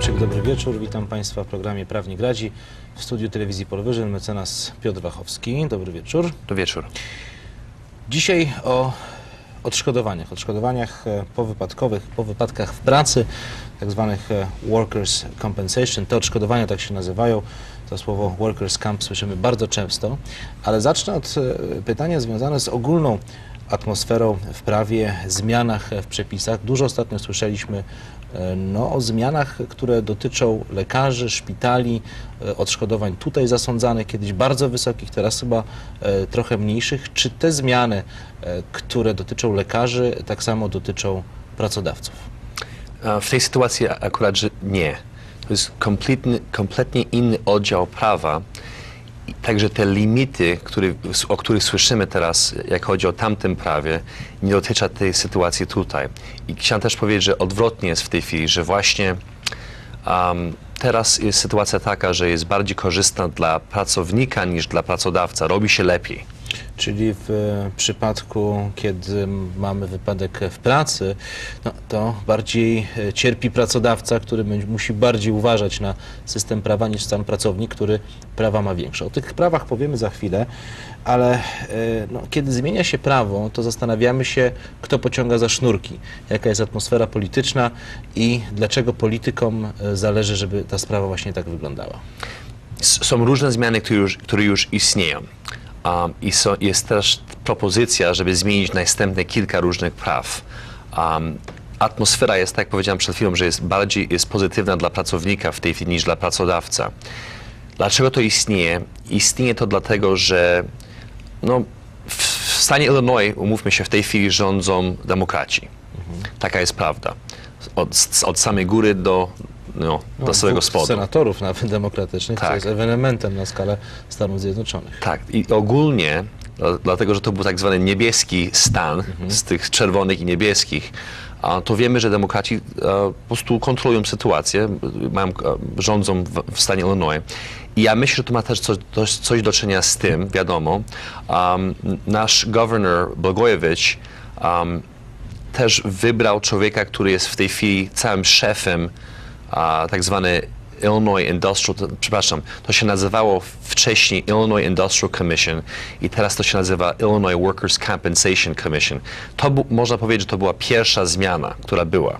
Niemczyk, dobry wieczór. Witam Państwa w programie Prawnik Radzi. W studiu telewizji Polwyżyn mecenas Piotr Wachowski. Dobry wieczór. Do wieczór. Dzisiaj o odszkodowaniach. Odszkodowaniach e, powypadkowych, po wypadkach w pracy, tak zwanych e, workers' compensation. Te odszkodowania tak się nazywają. To słowo workers' camp słyszymy bardzo często. Ale zacznę od e, pytania związane z ogólną atmosferą w prawie, zmianach w przepisach. Dużo ostatnio słyszeliśmy no, o zmianach, które dotyczą lekarzy, szpitali, e, odszkodowań tutaj zasądzanych, kiedyś bardzo wysokich, teraz chyba e, trochę mniejszych. Czy te zmiany, e, które dotyczą lekarzy, tak samo dotyczą pracodawców? W tej sytuacji akurat, nie. To jest kompletnie inny oddział prawa. Także te limity, który, o których słyszymy teraz, jak chodzi o tamtym prawie, nie dotycza tej sytuacji tutaj. I chciałem też powiedzieć, że odwrotnie jest w tej chwili, że właśnie um, teraz jest sytuacja taka, że jest bardziej korzystna dla pracownika niż dla pracodawca. Robi się lepiej. Czyli w e, przypadku, kiedy mamy wypadek w pracy, no, to bardziej e, cierpi pracodawca, który musi bardziej uważać na system prawa niż sam pracownik, który prawa ma większe. O tych prawach powiemy za chwilę, ale e, no, kiedy zmienia się prawo, to zastanawiamy się, kto pociąga za sznurki, jaka jest atmosfera polityczna i dlaczego politykom zależy, żeby ta sprawa właśnie tak wyglądała. S- Są różne zmiany, które już, które już istnieją. Um, I so, jest też propozycja, żeby zmienić następne kilka różnych praw. Um, atmosfera jest, tak jak powiedziałem przed chwilą, że jest bardziej jest pozytywna dla pracownika w tej chwili niż dla pracodawca. Dlaczego to istnieje? Istnieje to dlatego, że no, w, w stanie Illinois, umówmy się, w tej chwili rządzą demokraci. Taka jest prawda. Od, od samej góry do, no, do samego dwóch spodu. senatorów nawet demokratycznych, co Tak. jest ewenementem na skalę Stanów Zjednoczonych. Tak, i ogólnie, dla- dlatego że to był tak zwany niebieski stan z tych czerwonych i niebieskich, to wiemy, że demokraci e, po prostu kontrolują sytuację, mają, e, rządzą w, stanie Illinois. I ja myślę, że to ma też coś, coś, do czynienia z tym, wiadomo. Um, nasz governor Blagojevich um, też wybrał człowieka, który jest w tej chwili całym szefem, a, tak zwany Illinois Industrial, to- przepraszam, to się nazywało wcześniej Illinois Industrial Commission i teraz to się nazywa Illinois Workers' Compensation Commission. To można powiedzieć, że to była pierwsza zmiana, która była.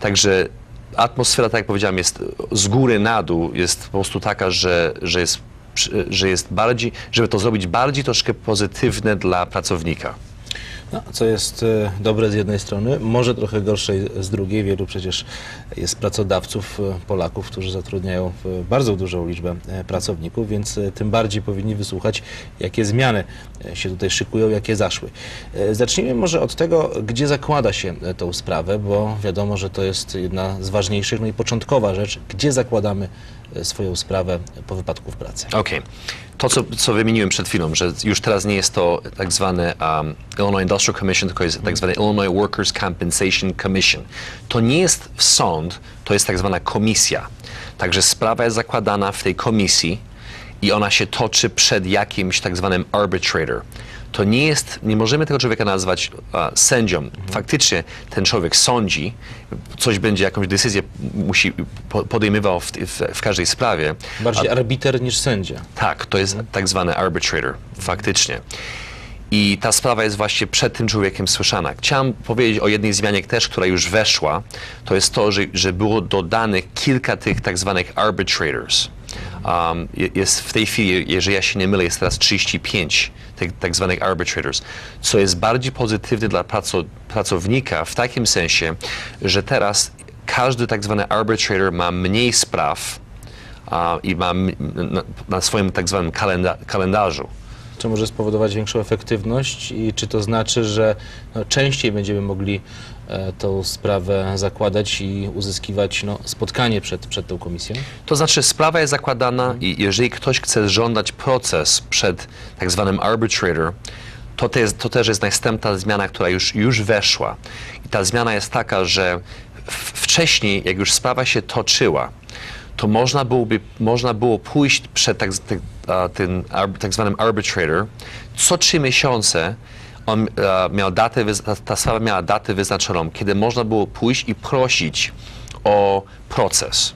Także atmosfera, tak jak powiedziałem, jest z góry na dół, jest po prostu taka, że, że, jest, że jest bardziej, żeby to zrobić bardziej troszkę pozytywne dla pracownika. No, co jest e, dobre z jednej strony, może trochę gorsze z drugiej. Wielu przecież jest pracodawców e, Polaków, którzy zatrudniają e, bardzo dużą liczbę pracowników, więc tym bardziej powinni wysłuchać, jakie zmiany się tutaj szykują, jakie zaszły. Zacznijmy może od tego, gdzie zakłada się tą sprawę, bo wiadomo, że to jest jedna z ważniejszych, no i początkowa rzecz, gdzie zakładamy swoją sprawę po wypadku w pracy. Okej. To, co, co wymieniłem przed chwilą, że już teraz nie jest to tak zwane um, Illinois Industrial Commission, tylko jest tak zwane Illinois Workers' Compensation Commission. To nie jest sąd, to jest tak zwana komisja. Także sprawa jest zakładana w tej komisji i ona się toczy przed jakimś tak zwanym arbitrator. To nie jest, nie możemy tego człowieka nazwać a, sędzią. Faktycznie ten człowiek sądzi, coś będzie, jakąś decyzję musi po, podejmował w, w, w każdej sprawie. Bardziej arbiter niż sędzia. Tak, to jest tak zwany arbitrator, faktycznie. I ta sprawa jest właśnie przed tym człowiekiem słyszana. Chciałem powiedzieć o jednej zmianie też, która już weszła. To jest to, że, że było dodanych kilka tych tak zwanych arbitrators. Um, je- jest w tej chwili, jeżeli ja się nie mylę, jest teraz 35 tych tak zwanych arbitrators, co jest bardziej pozytywne dla praco, pracownika w takim sensie, że teraz każdy tak zwany arbitrator ma mniej spraw, a, i ma na, na swoim tak zwanym kalenda, kalendarzu. Czy może spowodować większą efektywność i czy to znaczy, że no, częściej będziemy mogli e, tą sprawę zakładać i uzyskiwać no, spotkanie przed, przed tą komisją? To znaczy sprawa jest zakładana i jeżeli ktoś chce żądać proces przed tak zwanym arbitrator, to, te jest, to też jest następna zmiana, która już, już weszła. I ta zmiana jest taka, że wcześniej, jak już sprawa się toczyła, to można, byłoby, można było pójść przed tak, tak, arb, tak zwanym arbitrator co trzy miesiące on e, miał datę, ta sprawa miała datę wyznaczoną, kiedy można było pójść i prosić o proces.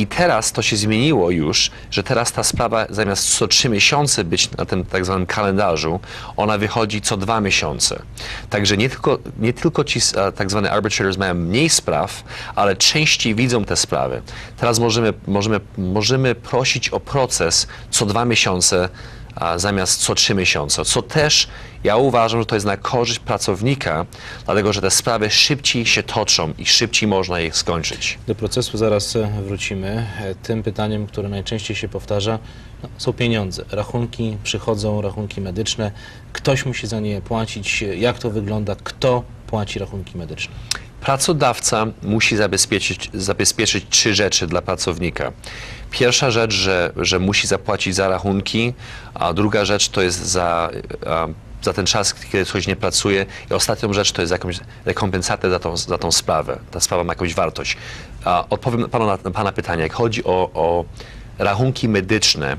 I teraz to się zmieniło już, że teraz ta sprawa zamiast co trzy miesiące być na tym tak zwanym kalendarzu, ona wychodzi co dwa miesiące. Także nie tylko, nie tylko ci e, tak zwane arbitrators mają mniej spraw, ale częściej widzą te sprawy. Teraz możemy, możemy, możemy prosić o proces co dwa miesiące a, zamiast co trzy miesiące, co też ja uważam, że to jest na korzyść pracownika, dlatego że te sprawy szybciej się toczą i szybciej można je skończyć. Do procesu zaraz e, wrócimy. E, Tym pytaniem, które najczęściej się powtarza, no, są pieniądze. Rachunki przychodzą, rachunki medyczne. Ktoś musi za nie płacić. Jak to wygląda? Kto płaci rachunki medyczne? Pracodawca musi zabezpieczyć, zabezpieczyć trzy rzeczy dla pracownika. Pierwsza rzecz, że, że musi zapłacić za rachunki, a druga rzecz to jest za, za ten czas, kiedy ktoś nie pracuje i ostatnią rzecz to jest jakąś rekompensatę za tą, za tą sprawę. Ta sprawa ma jakąś wartość. Odpowiem panu na, na Pana pytanie. Jak chodzi o, o rachunki medyczne,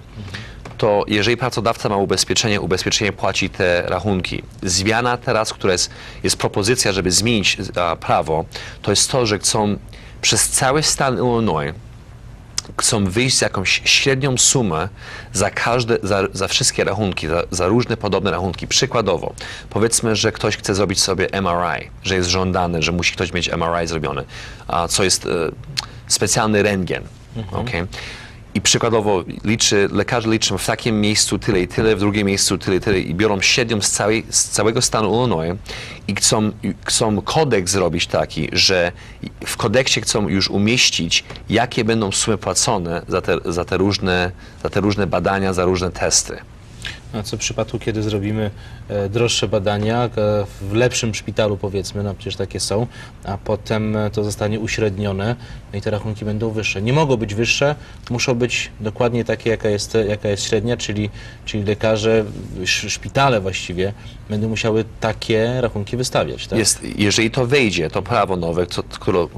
to jeżeli pracodawca ma ubezpieczenie, ubezpieczenie płaci te rachunki. Zmiana teraz, która jest, jest propozycja, żeby zmienić a, prawo, to jest to, że chcą przez cały stan Illinois chcą wyjść z jakąś średnią sumę za każde, za, za wszystkie rachunki, za, za różne podobne rachunki. Przykładowo, powiedzmy, że ktoś chce zrobić sobie MRI, że jest żądane, że musi ktoś mieć MRI zrobione, a co jest e, specjalny rentgen. okej? I przykładowo liczy, lekarze liczą w takim miejscu tyle i tyle, w drugim miejscu tyle i tyle i biorą średnią z, całej, z całego stanu Illinois i chcą, chcą kodeks zrobić taki, że w kodeksie chcą już umieścić, jakie będą sumy płacone za te, za te, różne, za te różne badania, za różne testy. A co w przypadku, kiedy zrobimy e, droższe badania e, w lepszym szpitalu, powiedzmy, no przecież takie są, a potem e, to zostanie uśrednione no i te rachunki będą wyższe. Nie mogą być wyższe, muszą być dokładnie takie, jaka jest, jaka jest średnia, czyli, czyli lekarze, sz- szpitale właściwie będą musiały takie rachunki wystawiać. Tak? Jest, jeżeli to wejdzie, to prawo nowe, co,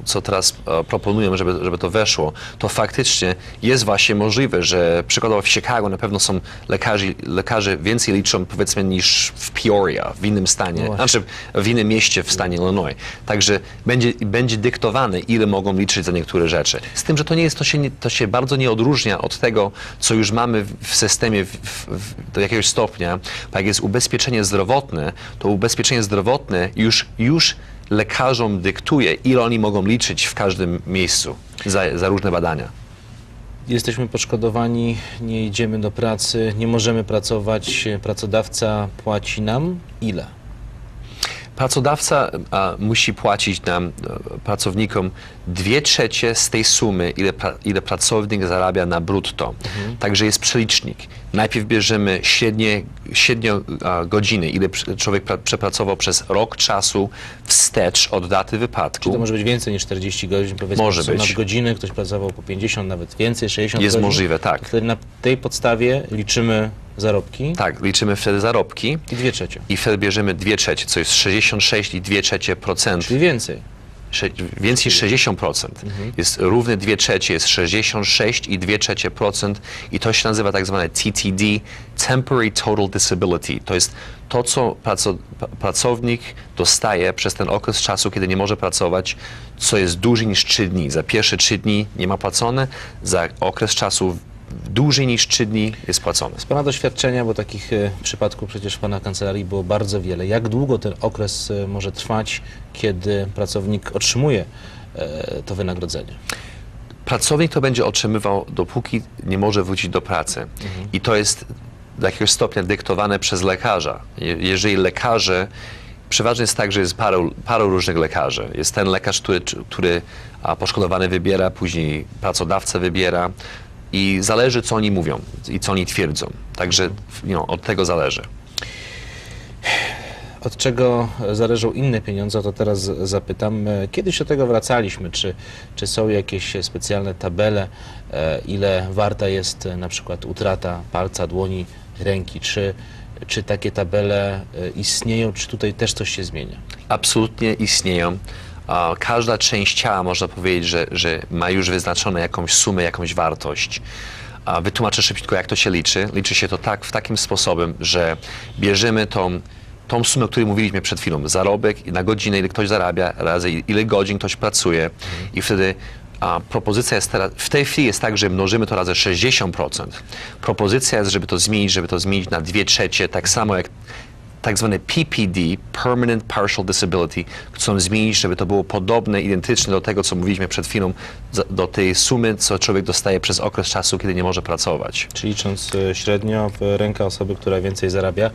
co teraz proponują, żeby, żeby to weszło, to faktycznie jest właśnie możliwe, że przykładowo w Chicago na pewno są lekarzy, lekarze więcej liczą powiedzmy niż w Peoria, w innym stanie, No znaczy w innym mieście w stanie Illinois. Także będzie, będzie dyktowane, ile mogą liczyć za niektóre rzeczy. Z tym, że to nie jest, to się, to się bardzo nie odróżnia od tego, co już mamy w, systemie w, w, do jakiegoś stopnia, bo jak jest ubezpieczenie zdrowotne, to ubezpieczenie zdrowotne już, już lekarzom dyktuje, ile oni mogą liczyć w każdym miejscu za, za różne badania. Jesteśmy poszkodowani, nie idziemy do pracy, nie możemy pracować, pracodawca płaci nam ile? Pracodawca a, musi płacić nam, e, pracownikom, dwie trzecie z tej sumy, ile, pra, ile pracownik zarabia na brutto. Także jest przelicznik. Najpierw bierzemy średnie, średnio a, godziny, ile człowiek pra, przepracował przez rok czasu wstecz od daty wypadku. Czy to może być więcej niż 40 godzin? Powiedzmy, Może być. nadgodziny, ktoś pracował po 50, nawet więcej, 60 Jest godzin. możliwe, tak. Wtedy na tej podstawie liczymy zarobki Tak, liczymy wtedy zarobki i dwie trzecie, i wtedy bierzemy dwie trzecie, co jest 66 i dwie trzecie procent. czyli więcej. Sze- więcej niż 60%. Jest równe 2 trzecie, jest 66 i 2 trzecie procent i to się nazywa tak zwane TTD, Temporary Total Disability. To jest to, co praco, pracownik dostaje przez ten okres czasu, kiedy nie może pracować, co jest dłużej niż 3 dni. Za pierwsze 3 dni nie ma płacone, za okres czasu dłużej niż 3 dni jest płacone. Z Pana doświadczenia, bo takich e, przypadków przecież w Pana kancelarii było bardzo wiele, jak długo ten okres e, może trwać, kiedy pracownik otrzymuje e, to wynagrodzenie? pracownik to będzie otrzymywał, dopóki nie może wrócić do pracy. I to jest do jakiegoś stopnia dyktowane przez lekarza. Je- Jeżeli lekarze, przeważnie jest tak, że jest paru, paru różnych lekarzy. Jest ten lekarz, który, który poszkodowany wybiera, później pracodawca wybiera i zależy, co oni mówią i co oni twierdzą. Także know, od tego zależy. Od czego zależą inne pieniądze, to teraz zapytam. E, Kiedyś do tego wracaliśmy, czy, czy są jakieś specjalne tabele, e, ile warta jest e, na przykład utrata palca, dłoni, ręki, czy, czy takie tabele istnieją, czy tutaj też coś się zmienia? absolutnie istnieją. Każda część ciała można powiedzieć, że, że ma już wyznaczone jakąś sumę, jakąś wartość. Wytłumaczę szybciutko, jak to się liczy. Liczy się to tak, w takim sposobem, że bierzemy tą tą sumę, o której mówiliśmy przed chwilą, zarobek na godzinę, ile ktoś zarabia, razy ile godzin ktoś pracuje i wtedy a propozycja jest teraz, w tej chwili jest tak, że mnożymy to razy 60%. Propozycja jest, żeby to zmienić, żeby to zmienić na 2 trzecie, tak samo jak tak zwane PPD, Permanent Partial Disability, chcą zmienić, żeby to było podobne, identyczne do tego, co mówiliśmy przed chwilą, do tej sumy, co człowiek dostaje przez okres czasu, kiedy nie może pracować. Czyli licząc e, średnio, w ręka osoby, która więcej zarabia,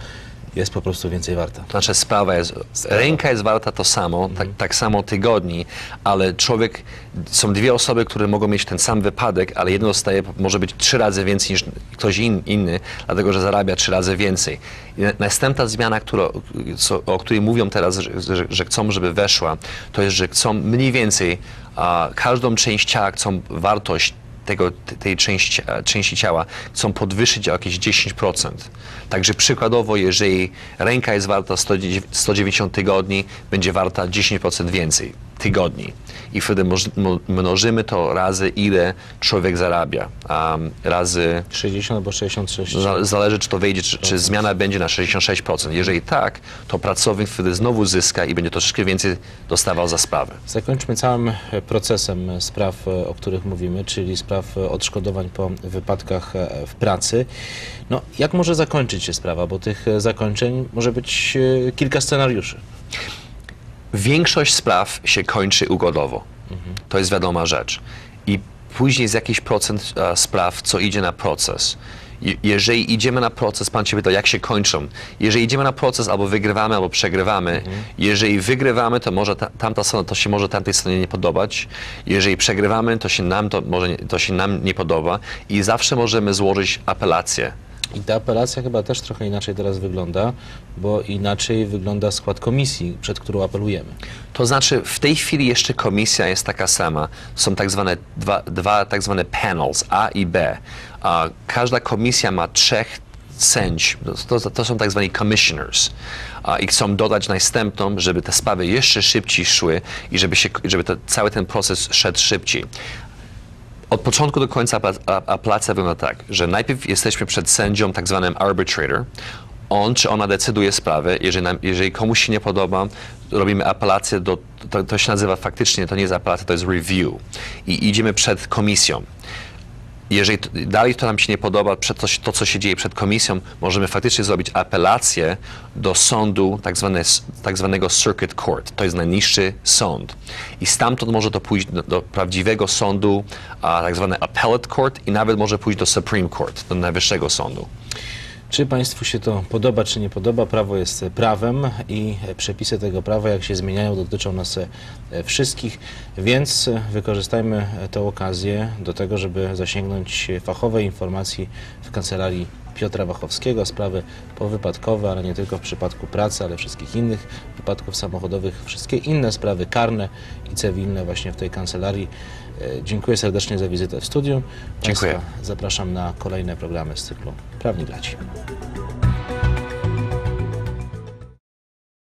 jest po prostu więcej warta. To znaczy sprawa jest, ręka jest warta to samo, tak, tak samo tygodni, ale człowiek, są dwie osoby, które mogą mieć ten sam wypadek, ale jedno dostaje, może być trzy razy więcej niż ktoś in, inny, dlatego że zarabia trzy razy więcej. I na- następna zmiana, która, co, o której mówią teraz, że, że, że chcą, żeby weszła, to jest, że chcą mniej więcej a, każdą część ciała, chcą wartość tego, te- tej części, części ciała chcą podwyższyć o jakieś 10%. Także przykładowo, jeżeli ręka jest warta 109 190 tygodni, będzie warta 10% więcej tygodni. I wtedy mnożymy to razy ile człowiek zarabia. Um, razy 60 albo 66. za- zależy, czy to wejdzie, czy, czy zmiana będzie na 66%. Jeżeli tak, to pracownik wtedy znowu zyska i będzie troszeczkę więcej dostawał za sprawę. Zakończmy całym e, procesem e, spraw, e, o których mówimy, czyli spraw odszkodowań po wypadkach w pracy. No, jak może zakończyć się sprawa? Bo tych zakończeń może być kilka scenariuszy. Większość spraw się kończy ugodowo. To jest wiadoma rzecz. I później jest jakiś procent e, spraw, co idzie na proces. Je- Jeżeli idziemy na proces, pan się pytał, jak się kończą. Jeżeli idziemy na proces, albo wygrywamy, albo przegrywamy. Jeżeli wygrywamy, to może ta, tamta strona, to się może tamtej stronie nie podobać. Jeżeli przegrywamy, to się nam to, może, to się nam nie podoba. I zawsze możemy złożyć apelację. I ta apelacja chyba też trochę inaczej teraz wygląda, bo inaczej wygląda skład komisji, przed którą apelujemy. To znaczy, w tej chwili jeszcze komisja jest taka sama. Są tak zwane dwa, dwa tak zwane panels, A i B. A każda komisja ma trzech sędzi. To, to, są tak zwani commissioners. I chcą dodać następną, żeby te sprawy jeszcze szybciej szły i żeby, się, żeby to, cały ten proces szedł szybciej. Od początku do końca apelacja wygląda tak, że najpierw jesteśmy przed sędzią, tak zwanym arbitrator. On czy ona decyduje sprawę. Jeżeli, nam, jeżeli komuś się nie podoba, robimy apelację do. To, to się nazywa faktycznie, to nie jest apelacja, to jest review. I idziemy przed komisją. Jeżeli t- dalej to nam się nie podoba, to, to, co się dzieje przed komisją, możemy faktycznie zrobić apelację do sądu, tak, zwane, tak zwanego circuit court. To jest najniższy sąd. I stamtąd może to pójść do, do prawdziwego sądu, a, tak zwane appellate court i nawet może pójść do Supreme Court, do najwyższego sądu. Czy Państwu się to podoba, czy nie podoba? Prawo jest prawem i przepisy tego prawa, jak się zmieniają, dotyczą nas wszystkich, więc wykorzystajmy tę okazję do tego, żeby zasięgnąć fachowej informacji w kancelarii Piotra Wachowskiego, sprawy powypadkowe, ale nie tylko w przypadku pracy, ale wszystkich innych wypadków samochodowych, wszystkie inne sprawy karne i cywilne właśnie w tej kancelarii. E, Dziękuję serdecznie za wizytę w studiu. Dziękuję. Państwa zapraszam na kolejne programy z cyklu Prawnik dla Ci.